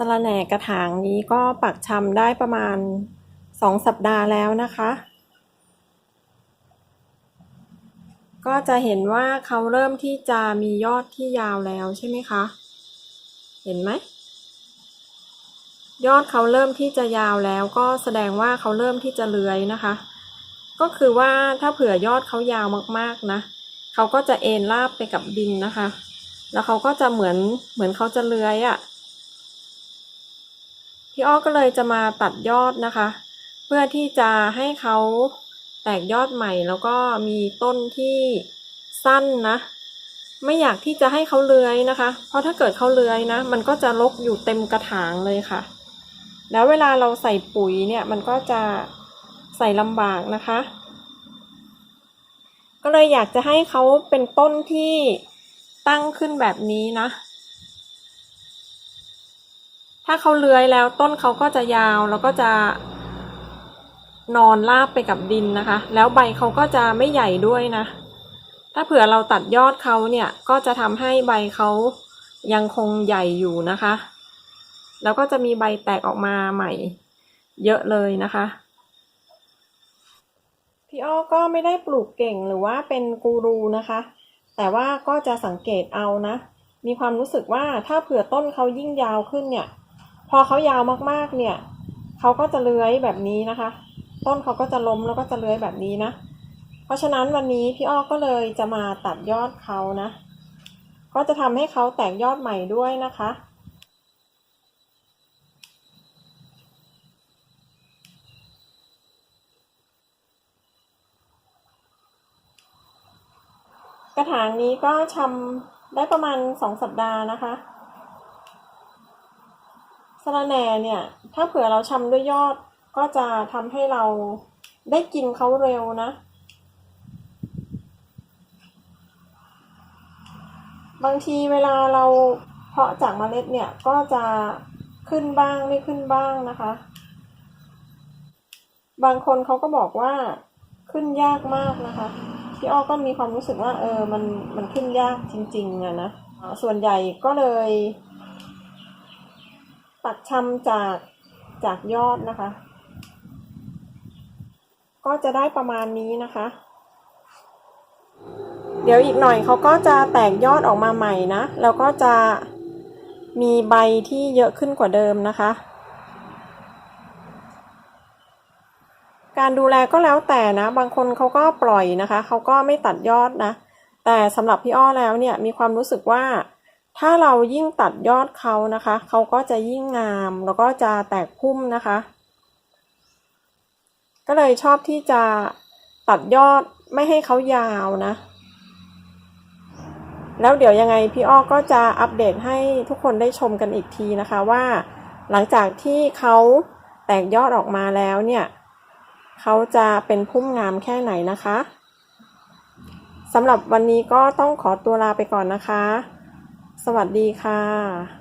สะระแหน่กระถางนี้ก็ปักชำได้ประมาณสองสัปดาห์แล้วนะคะ ก็จะเห็นว่าเขาเริ่มที่จะมียอดที่ยาวแล้วใช่ไหมคะ เห็นไหม ยอดเขาเริ่มที่จะยาวแล้วก็แสดงว่าเขาเริ่มที่จะเลื้อยนะคะ ก็คือว่าถ้าเผื่อยอดเขายาวมากๆนะ เขาก็จะเอ็นราบไปกับดินนะคะ แล้วเขาก็จะเหมือนเหมือนเขาจะเลื้อยอะ่ะ พี่อ้อก็เลยจะมาตัดยอดนะคะ เพื่อที่จะให้เขาแตกยอดใหม่แล้วก็มีต้นที่สั้นนะ ไม่อยากที่จะให้เขาเลื้อยนะคะ เพราะถ้าเกิดเขาเลื้อยนะ มันก็จะรกอยู่เต็มกระถางเลยค่ะ แล้วเวลาเราใส่ปุ๋ยเนี่ยมันก็จะใส่ลำบากนะคะ ก็เลยอยากจะให้เขาเป็นต้นที่ตั้งขึ้นแบบนี้นะ ถ้าเขาเลื้อยแล้วต้นเขาก็จะยาวแล้วก็จะนอนราบไปกับดินนะคะ แล้วใบเขาก็จะไม่ใหญ่ด้วยนะ ถ้าเผื่อเราตัดยอดเขาเนี่ยก็จะทำให้ใบเขายังคงใหญ่อยู่นะคะ แล้วก็จะมีใบแตกออกมาใหม่ เยอะเลยนะคะพี่อ้อก็ไม่ได้ปลูกเก่งหรือว่าเป็นกูรูนะคะ แต่ว่าก็จะสังเกตเอานะ มีความรู้สึกว่าถ้าเผื่อต้นเขายิ่งยาวขึ้นเนี่ย พอเขายาวมากๆเนี่ยเขาก็จะเลื้อยแบบนี้นะคะ ต้นเขาก็จะล้มแล้วก็จะเลื้อยแบบนี้นะ เพราะฉะนั้นวันนี้พี่อ้อก็เลยจะมาตัดยอดเขานะ ก็จะทำให้เขาแตกยอดใหม่ด้วยนะคะกระถางนี้ก็ชำได้ประมาณสองสัปดาห์นะคะะระแหน่เนี่ย ถ้าเผื่อเราชำด้วยยอดก็จะทำให้เราได้กินเขาเร็วนะ บางทีเวลาเราเพาะจากเมล็ดเนี่ยก็จะขึ้นบ้างไม่ขึ้นบ้างนะคะ บางคนเขาก็บอกว่าขึ้นยากมากนะคะ พี่อ้อก็มีความรู้สึกว่าเออมันมันขึ้นยากจริงๆอะนะส่วนใหญ่ก็เลย ตัดชำจากจากยอดนะคะ ก็จะได้ประมาณนี้นะคะ เดี๋ยวอีกหน่อยเขาก็จะแตกยอดออกมาใหม่นะ แล้วก็จะมีใบที่เยอะขึ้นกว่าเดิมนะคะ การดูแลก็แล้วแต่นะ บางคนเขาก็ปล่อยนะคะ เขาก็ไม่ตัดยอดนะ แต่สำหรับพี่อ้อแล้วเนี่ยมีความรู้สึกว่า ถ้าเรายิ่งตัดยอดเขานะคะ เขาก็จะยิ่งงามแล้วก็จะแตกพุ่มนะคะ ก็เลยชอบที่จะตัดยอดไม่ให้เขายาวนะ แล้วเดี๋ยวยังไงพี่อ้อก็จะอัปเดตให้ทุกคนได้ชมกันอีกทีนะคะว่า หลังจากที่เขาแตกยอดออกมาแล้วเนี่ยเขาจะเป็นพุ่มงามแค่ไหนนะคะสำหรับวันนี้ก็ต้องขอตัวลาไปก่อนนะคะ สวัสดีค่ะ